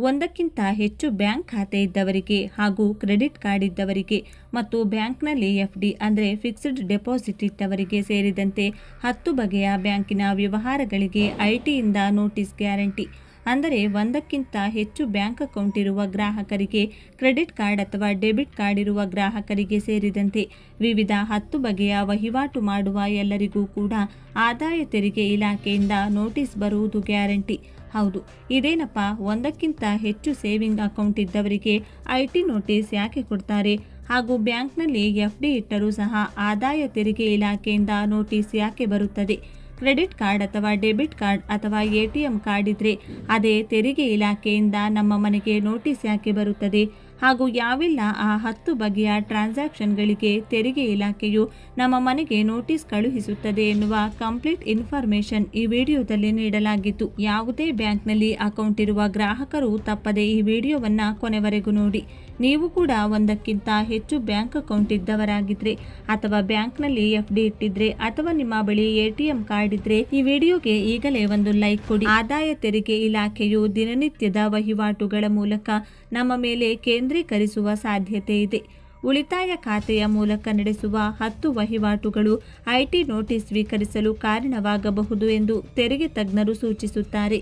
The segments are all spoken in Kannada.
ಒಂದಕ್ಕಿಂತ ಹೆಚ್ಚು ಬ್ಯಾಂಕ್ ಖಾತೆ ಇದ್ದವರಿಗೆ ಹಾಗೂ ಕ್ರೆಡಿಟ್ ಕಾರ್ಡ್ ಇದ್ದವರಿಗೆ ಮತ್ತು ಬ್ಯಾಂಕ್ನಲ್ಲಿ ಎಫ್ ಡಿ ಅಂದರೆ ಫಿಕ್ಸ್ಡ್ ಡೆಪಾಸಿಟ್ ಇಟ್ಟವರಿಗೆ ಸೇರಿದಂತೆ ಹತ್ತು ಬಗೆಯ ಬ್ಯಾಂಕಿನ ವ್ಯವಹಾರಗಳಿಗೆ ಐಟಿಯಿಂದ ಟಿಯಿಂದ ನೋಟಿಸ್ ಗ್ಯಾರಂಟಿ. ಅಂದರೆ ಒಂದಕ್ಕಿಂತ ಹೆಚ್ಚು ಬ್ಯಾಂಕ್ ಅಕೌಂಟ್ ಇರುವ ಗ್ರಾಹಕರಿಗೆ ಕ್ರೆಡಿಟ್ ಕಾರ್ಡ್ ಅಥವಾ ಡೆಬಿಟ್ ಕಾರ್ಡ್ ಇರುವ ಗ್ರಾಹಕರಿಗೆ ಸೇರಿದಂತೆ ವಿವಿಧ ಹತ್ತು ಬಗೆಯ ವಹಿವಾಟು ಮಾಡುವ ಎಲ್ಲರಿಗೂ ಕೂಡ ಆದಾಯ ತೆರಿಗೆ ಇಲಾಖೆಯಿಂದ ನೋಟಿಸ್ ಬರುವುದು ಗ್ಯಾರಂಟಿ. ಹೌದು, ಇದೇನಪ್ಪ, ಒಂದಕ್ಕಿಂತ ಹೆಚ್ಚು ಸೇವಿಂಗ್ ಅಕೌಂಟ್ ಇದ್ದವರಿಗೆ ಐ ನೋಟಿಸ್ ಯಾಕೆ ಕೊಡ್ತಾರೆ? ಹಾಗೂ ಬ್ಯಾಂಕ್ನಲ್ಲಿ ಎಫ್ ಡಿ ಇಟ್ಟರೂ ಸಹ ಆದಾಯ ತೆರಿಗೆ ಇಲಾಖೆಯಿಂದ ನೋಟಿಸ್ ಯಾಕೆ ಬರುತ್ತದೆ? ಕ್ರೆಡಿಟ್ ಕಾರ್ಡ್ ಅಥವಾ ಡೆಬಿಟ್ ಕಾರ್ಡ್ ಅಥವಾ ಎ ಟಿ ಎಂ ಕಾರ್ಡ್ ಇದ್ರೆ ಅದೇ ತೆರಿಗೆ ಇಲಾಖೆಯಿಂದ ನಮ್ಮ ಮನೆಗೆ ನೋಟಿಸ್ ಯಾಕೆ ಬರುತ್ತದೆ? ಹಾಗೂ ಯಾವೆಲ್ಲ ಆ ಹತ್ತು ಬಗೆಯ ಟ್ರಾನ್ಸಾಕ್ಷನ್ಗಳಿಗೆ ತೆರಿಗೆ ಇಲಾಖೆಯು ನಮ್ಮ ಮನೆಗೆ ನೋಟಿಸ್ ಕಳುಹಿಸುತ್ತದೆ ಎನ್ನುವ ಕಂಪ್ಲೀಟ್ ಇನ್ಫಾರ್ಮೇಷನ್ ಈ ವಿಡಿಯೋದಲ್ಲಿ ನೀಡಲಾಗಿತ್ತು. ಯಾವುದೇ ಬ್ಯಾಂಕ್ನಲ್ಲಿ ಅಕೌಂಟ್ ಇರುವ ಗ್ರಾಹಕರು ತಪ್ಪದೆ ಈ ವಿಡಿಯೋವನ್ನು ಕೊನೆವರೆಗೂ ನೋಡಿ. ನೀವು ಕೂಡ ಒಂದಕ್ಕಿಂತ ಹೆಚ್ಚು ಬ್ಯಾಂಕ್ ಅಕೌಂಟ್ ಇದ್ದವರಾಗಿದ್ರೆ ಅಥವಾ ಬ್ಯಾಂಕ್ನಲ್ಲಿ ಎಫ್ ಡಿ ಇಟ್ಟಿದ್ರೆ ಅಥವಾ ನಿಮ್ಮ ಬಳಿ ಎ ಟಿ ಎಂ ಕಾರ್ಡ್ ಇದ್ರೆ ಈ ವಿಡಿಯೋಗೆ ಈಗಲೇ ಒಂದು ಲೈಕ್ ಕೊಡಿ. ಆದಾಯ ತೆರಿಗೆ ಇಲಾಖೆಯು ದಿನನಿತ್ಯದ ವಹಿವಾಟುಗಳ ಮೂಲಕ ನಮ್ಮ ಮೇಲೆ ಕೇಂದ್ರೀಕರಿಸುವ ಸಾಧ್ಯತೆ ಇದೆ. ಉಳಿತಾಯ ಖಾತೆಯ ಮೂಲಕ ನಡೆಸುವ ಹತ್ತು ವಹಿವಾಟುಗಳು ಐಟಿ ನೋಟಿಸ್ ಸ್ವೀಕರಿಸಲು ಕಾರಣವಾಗಬಹುದು ಎಂದು ತೆರಿಗೆ ತಜ್ಞರು ಸೂಚಿಸುತ್ತಾರೆ.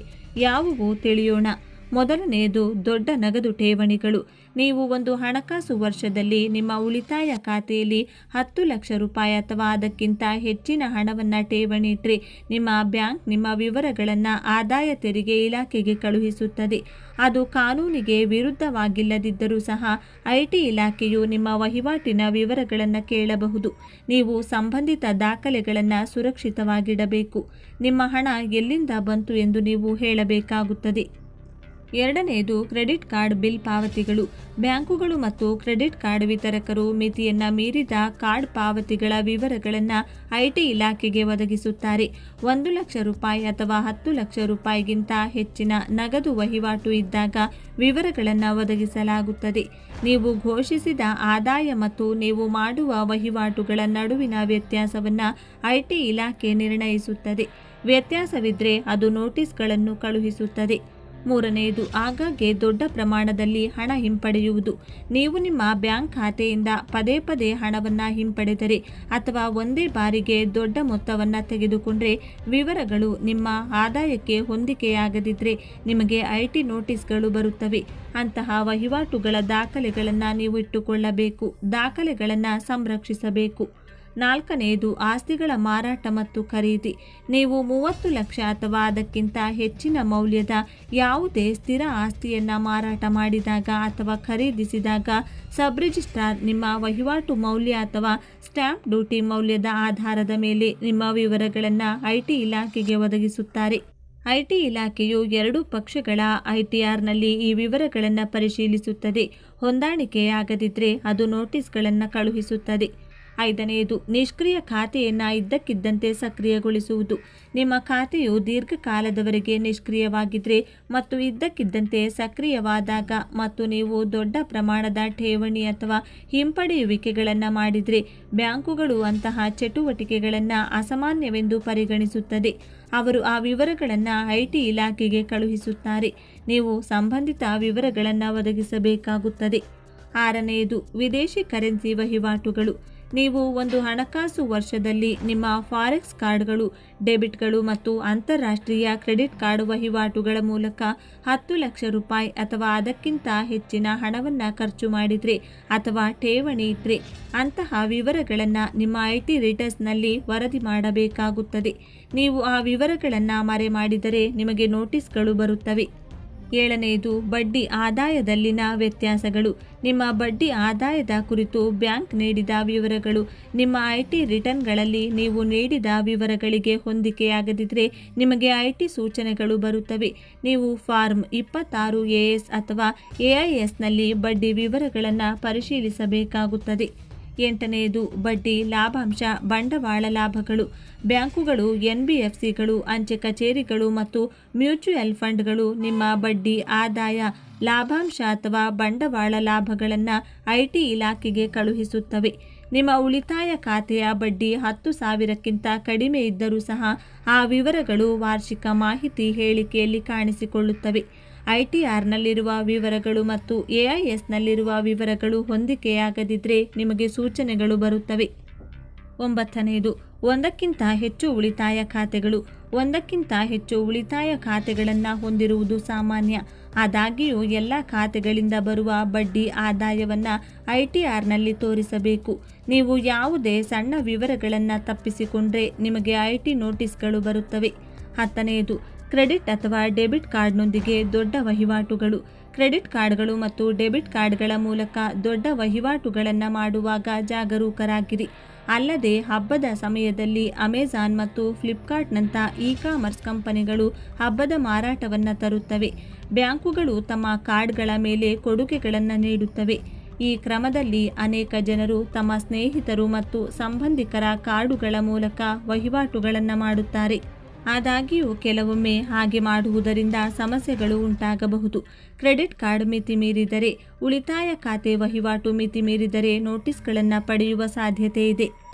ಯಾವುವು ತಿಳಿಯೋಣ. ಮೊದಲನೆಯದು ದೊಡ್ಡ ನಗದು ಠೇವಣಿಗಳು. ನೀವು ಒಂದು ಹಣಕಾಸು ವರ್ಷದಲ್ಲಿ ನಿಮ್ಮ ಉಳಿತಾಯ ಖಾತೆಯಲ್ಲಿ ಹತ್ತು ಲಕ್ಷ ರೂಪಾಯಿ ಅಥವಾ ಅದಕ್ಕಿಂತ ಹೆಚ್ಚಿನ ಹಣವನ್ನು ಠೇವಣಿ ಇಟ್ಟರೆ ನಿಮ್ಮ ಬ್ಯಾಂಕ್ ನಿಮ್ಮ ವಿವರಗಳನ್ನು ಆದಾಯ ತೆರಿಗೆ ಇಲಾಖೆಗೆ ಕಳುಹಿಸುತ್ತದೆ. ಅದು ಕಾನೂನಿಗೆ ವಿರುದ್ಧವಾಗಿಲ್ಲದಿದ್ದರೂ ಸಹ ಐಟಿ ಇಲಾಖೆಯು ನಿಮ್ಮ ವಹಿವಾಟಿನ ವಿವರಗಳನ್ನು ಕೇಳಬಹುದು. ನೀವು ಸಂಬಂಧಿತ ದಾಖಲೆಗಳನ್ನು ಸುರಕ್ಷಿತವಾಗಿಡಬೇಕು. ನಿಮ್ಮ ಹಣ ಎಲ್ಲಿಂದ ಬಂತು ಎಂದು ನೀವು ಹೇಳಬೇಕಾಗುತ್ತದೆ. ಎರಡನೆಯದು ಕ್ರೆಡಿಟ್ ಕಾರ್ಡ್ ಬಿಲ್ ಪಾವತಿಗಳು. ಬ್ಯಾಂಕುಗಳು ಮತ್ತು ಕ್ರೆಡಿಟ್ ಕಾರ್ಡ್ ವಿತರಕರು ಮಿತಿಯನ್ನು ಮೀರಿದ ಕಾರ್ಡ್ ಪಾವತಿಗಳ ವಿವರಗಳನ್ನು ಐಟಿ ಇಲಾಖೆಗೆ ಒದಗಿಸುತ್ತಾರೆ. ಒಂದು ಲಕ್ಷ ರೂಪಾಯಿ ಅಥವಾ ಹತ್ತು ಲಕ್ಷ ರೂಪಾಯಿಗಿಂತ ಹೆಚ್ಚಿನ ನಗದು ವಹಿವಾಟು ಇದ್ದಾಗ ವಿವರಗಳನ್ನು ಒದಗಿಸಲಾಗುತ್ತದೆ. ನೀವು ಘೋಷಿಸಿದ ಆದಾಯ ಮತ್ತು ನೀವು ಮಾಡುವ ವಹಿವಾಟುಗಳ ನಡುವಿನ ವ್ಯತ್ಯಾಸವನ್ನು ಐಟಿ ಇಲಾಖೆ ನಿರ್ಣಯಿಸುತ್ತದೆ. ವ್ಯತ್ಯಾಸವಿದ್ದರೆ ಅದು ನೋಟಿಸ್ಗಳನ್ನು ಕಳುಹಿಸುತ್ತದೆ. ಮೂರನೆಯದು ಆಗಾಗ್ಗೆ ದೊಡ್ಡ ಪ್ರಮಾಣದಲ್ಲಿ ಹಣ ಹಿಂಪಡೆಯುವುದು. ನೀವು ನಿಮ್ಮ ಬ್ಯಾಂಕ್ ಖಾತೆಯಿಂದ ಪದೇ ಪದೇ ಹಣವನ್ನು ಹಿಂಪಡೆದರೆ ಅಥವಾ ಒಂದೇ ಬಾರಿಗೆ ದೊಡ್ಡ ಮೊತ್ತವನ್ನು ತೆಗೆದುಕೊಂಡ್ರೆ ವಿವರಗಳು ನಿಮ್ಮ ಆದಾಯಕ್ಕೆ ಹೊಂದಿಕೆಯಾಗದಿದ್ದರೆ ನಿಮಗೆ ಐ ಟಿ ನೋಟಿಸ್ಗಳು ಬರುತ್ತವೆ. ಅಂತಹ ವಹಿವಾಟುಗಳ ದಾಖಲೆಗಳನ್ನು ನೀವು ಇಟ್ಟುಕೊಳ್ಳಬೇಕು. ದಾಖಲೆಗಳನ್ನು ಸಂರಕ್ಷಿಸಬೇಕು. ನಾಲ್ಕನೆಯದು ಆಸ್ತಿಗಳ ಮಾರಾಟ ಮತ್ತು ಖರೀದಿ. ನೀವು ಮೂವತ್ತು ಲಕ್ಷ ಅಥವಾ ಅದಕ್ಕಿಂತ ಹೆಚ್ಚಿನ ಮೌಲ್ಯದ ಯಾವುದೇ ಸ್ಥಿರ ಆಸ್ತಿಯನ್ನು ಮಾರಾಟ ಮಾಡಿದಾಗ ಅಥವಾ ಖರೀದಿಸಿದಾಗ ಸಬ್ ರಿಜಿಸ್ಟ್ರಾರ್ ನಿಮ್ಮ ವಹಿವಾಟು ಮೌಲ್ಯ ಅಥವಾ ಸ್ಟ್ಯಾಂಪ್ ಡ್ಯೂಟಿ ಮೌಲ್ಯದ ಆಧಾರದ ಮೇಲೆ ನಿಮ್ಮ ವಿವರಗಳನ್ನು ಐಟಿ ಇಲಾಖೆಗೆ ಒದಗಿಸುತ್ತಾರೆ. ಐಟಿ ಇಲಾಖೆಯು ಎರಡು ಪಕ್ಷಗಳ ಐಟಿಆರ್ನಲ್ಲಿ ಈ ವಿವರಗಳನ್ನು ಪರಿಶೀಲಿಸುತ್ತದೆ. ಹೊಂದಾಣಿಕೆಯಾಗದಿದ್ದರೆ ಅದು ನೋಟಿಸ್ಗಳನ್ನು ಕಳುಹಿಸುತ್ತದೆ. ಐದನೆಯದು, ನಿಷ್ಕ್ರಿಯ ಖಾತೆಯನ್ನು ಇದ್ದಕ್ಕಿದ್ದಂತೆ ಸಕ್ರಿಯಗೊಳಿಸುವುದು. ನಿಮ್ಮ ಖಾತೆಯು ದೀರ್ಘಕಾಲದವರೆಗೆ ನಿಷ್ಕ್ರಿಯವಾಗಿದ್ದರೆ ಮತ್ತು ಇದ್ದಕ್ಕಿದ್ದಂತೆ ಸಕ್ರಿಯವಾದಾಗ ಮತ್ತು ನೀವು ದೊಡ್ಡ ಪ್ರಮಾಣದ ಠೇವಣಿ ಅಥವಾ ಹಿಂಪಡೆಯುವಿಕೆಗಳನ್ನು ಮಾಡಿದರೆ ಬ್ಯಾಂಕುಗಳು ಅಂತಹ ಚಟುವಟಿಕೆಗಳನ್ನು ಅಸಾಮಾನ್ಯವೆಂದು ಪರಿಗಣಿಸುತ್ತದೆ. ಅವರು ಆ ವಿವರಗಳನ್ನು ಐಟಿ ಇಲಾಖೆಗೆ ಕಳುಹಿಸುತ್ತಾರೆ. ನೀವು ಸಂಬಂಧಿತ ವಿವರಗಳನ್ನು ಒದಗಿಸಬೇಕಾಗುತ್ತದೆ. ಆರನೆಯದು, ವಿದೇಶಿ ಕರೆನ್ಸಿ ವಹಿವಾಟುಗಳು. ನೀವು ಒಂದು ಹಣಕಾಸು ವರ್ಷದಲ್ಲಿ ನಿಮ್ಮ ಫಾರೆಕ್ಸ್ ಕಾರ್ಡ್ಗಳು, ಡೆಬಿಟ್ಗಳು ಮತ್ತು ಅಂತಾರಾಷ್ಟ್ರೀಯ ಕ್ರೆಡಿಟ್ ಕಾರ್ಡ್ ವಹಿವಾಟುಗಳ ಮೂಲಕ ಹತ್ತು ಲಕ್ಷ ರೂಪಾಯಿ ಅಥವಾ ಅದಕ್ಕಿಂತ ಹೆಚ್ಚಿನ ಹಣವನ್ನು ಖರ್ಚು ಮಾಡಿದರೆ ಅಥವಾ ಠೇವಣಿ ಇದ್ರೆ ಅಂತಹ ವಿವರಗಳನ್ನು ನಿಮ್ಮ ಐ ಟಿ ರಿಟರ್ನ್ಸ್ನಲ್ಲಿ ವರದಿ ಮಾಡಬೇಕಾಗುತ್ತದೆ. ನೀವು ಆ ವಿವರಗಳನ್ನು ಮರೆ ಮಾಡಿದರೆ ನಿಮಗೆ ನೋಟಿಸ್ಗಳು ಬರುತ್ತವೆ. ಏಳನೆಯದು, ಬಡ್ಡಿ ಆದಾಯದಲ್ಲಿನ ವ್ಯತ್ಯಾಸಗಳು. ನಿಮ್ಮ ಬಡ್ಡಿ ಆದಾಯದ ಕುರಿತು ಬ್ಯಾಂಕ್ ನೀಡಿದ ವಿವರಗಳು. ನಿಮ್ಮ ಐ ಟಿ ರಿಟರ್ನ್ಗಳಲ್ಲಿ ನೀವು ನೀಡಿದ ವಿವರಗಳಿಗೆ ಹೊಂದಿಕೆಯಾಗದಿದ್ದರೆ ನಿಮಗೆ ಐ ಟಿ ಸೂಚನೆಗಳು ಬರುತ್ತವೆ. ನೀವು ಫಾರ್ಮ್ ಇಪ್ಪತ್ತಾರು ಎ ಎಸ್ ಅಥವಾ ಎ ಐ ಎಸ್ನಲ್ಲಿ ಬಡ್ಡಿ ವಿವರಗಳನ್ನು ಪರಿಶೀಲಿಸಬೇಕಾಗುತ್ತದೆ. ಎಂಟನೆಯದು ಬಡ್ಡಿ ಲಾಭಾಂಶ, ಬಂಡವಾಳ ಲಾಭಗಳು, ಬ್ಯಾಂಕುಗಳು, ಎನ್ಬಿಎಫ್ಸಿಗಳು, ಅಂಚೆ ಕಚೇರಿಗಳು ಮತ್ತು ಮ್ಯೂಚುವಲ್ ಫಂಡ್ಗಳು ನಿಮ್ಮ ಬಡ್ಡಿ ಆದಾಯ, ಲಾಭಾಂಶ ಅಥವಾ ಬಂಡವಾಳ ಲಾಭಗಳನ್ನು ಐಟಿ ಇಲಾಖೆಗೆ ಕಳುಹಿಸುತ್ತವೆ. ನಿಮ್ಮ ಉಳಿತಾಯ ಖಾತೆಯ ಬಡ್ಡಿ ಹತ್ತು ಸಾವಿರಕ್ಕಿಂತ ಕಡಿಮೆ ಇದ್ದರೂ ಸಹ ಆ ವಿವರಗಳು ವಾರ್ಷಿಕ ಮಾಹಿತಿ ಹೇಳಿಕೆಯಲ್ಲಿ ಕಾಣಿಸಿಕೊಳ್ಳುತ್ತವೆ. ಐ ಟಿ ಆರ್ನಲ್ಲಿರುವ ವಿವರಗಳು ಮತ್ತು ಎಐಎಸ್ನಲ್ಲಿರುವ ವಿವರಗಳು ಹೊಂದಿಕೆಯಾಗದಿದ್ದರೆ ನಿಮಗೆ ಸೂಚನೆಗಳು ಬರುತ್ತವೆ. ಒಂಬತ್ತನೆಯದು, ಒಂದಕ್ಕಿಂತ ಹೆಚ್ಚು ಉಳಿತಾಯ ಖಾತೆಗಳು. ಒಂದಕ್ಕಿಂತ ಹೆಚ್ಚು ಉಳಿತಾಯ ಖಾತೆಗಳನ್ನು ಹೊಂದಿರುವುದು ಸಾಮಾನ್ಯ. ಆದಾಗ್ಯೂ ಎಲ್ಲ ಖಾತೆಗಳಿಂದ ಬರುವ ಬಡ್ಡಿ ಆದಾಯವನ್ನು ಐ ಟಿ ಆರ್ನಲ್ಲಿ ತೋರಿಸಬೇಕು. ನೀವು ಯಾವುದೇ ಸಣ್ಣ ವಿವರಗಳನ್ನು ತಪ್ಪಿಸಿಕೊಂಡ್ರೆ ನಿಮಗೆ ಐ ಟಿ ನೋಟಿಸ್ಗಳು ಬರುತ್ತವೆ. ಹತ್ತನೆಯದು ಕ್ರೆಡಿಟ್ ಅಥವಾ ಡೆಬಿಟ್ ಕಾರ್ಡ್ನೊಂದಿಗೆ ದೊಡ್ಡ ವಹಿವಾಟುಗಳು. ಕ್ರೆಡಿಟ್ ಕಾರ್ಡ್ಗಳು ಮತ್ತು ಡೆಬಿಟ್ ಕಾರ್ಡ್ಗಳ ಮೂಲಕ ದೊಡ್ಡ ವಹಿವಾಟುಗಳನ್ನು ಮಾಡುವಾಗ ಜಾಗರೂಕರಾಗಿರಿ. ಅಲ್ಲದೆ ಹಬ್ಬದ ಸಮಯದಲ್ಲಿ ಅಮೆಜಾನ್ ಮತ್ತು ಫ್ಲಿಪ್ಕಾರ್ಟ್ನಂಥ ಇ ಕಾಮರ್ಸ್ ಕಂಪನಿಗಳು ಹಬ್ಬದ ಮಾರಾಟವನ್ನು ತರುತ್ತವೆ. ಬ್ಯಾಂಕುಗಳು ತಮ್ಮ ಕಾರ್ಡ್ಗಳ ಮೇಲೆ ಕೊಡುಗೆಗಳನ್ನು ನೀಡುತ್ತವೆ. ಈ ಕ್ರಮದಲ್ಲಿ ಅನೇಕ ಜನರು ತಮ್ಮ ಸ್ನೇಹಿತರು ಮತ್ತು ಸಂಬಂಧಿಕರ ಕಾರ್ಡುಗಳ ಮೂಲಕ ವಹಿವಾಟುಗಳನ್ನು ಮಾಡುತ್ತಾರೆ. ಆದಾಗ್ಯೂ ಕೆಲವೊಮ್ಮೆ ಹಾಗೆ ಮಾಡುವುದರಿಂದ ಸಮಸ್ಯೆಗಳು ಉಂಟಾಗಬಹುದು. ಕ್ರೆಡಿಟ್ ಕಾರ್ಡ್ ಮಿತಿ ಮೀರಿದರೆ ಉಳಿತಾಯ ಖಾತೆ ವಹಿವಾಟು ಮಿತಿ ಮೀರಿದರೆ ನೋಟಿಸ್ಗಳನ್ನು ಪಡೆಯುವ ಸಾಧ್ಯತೆ ಇದೆ.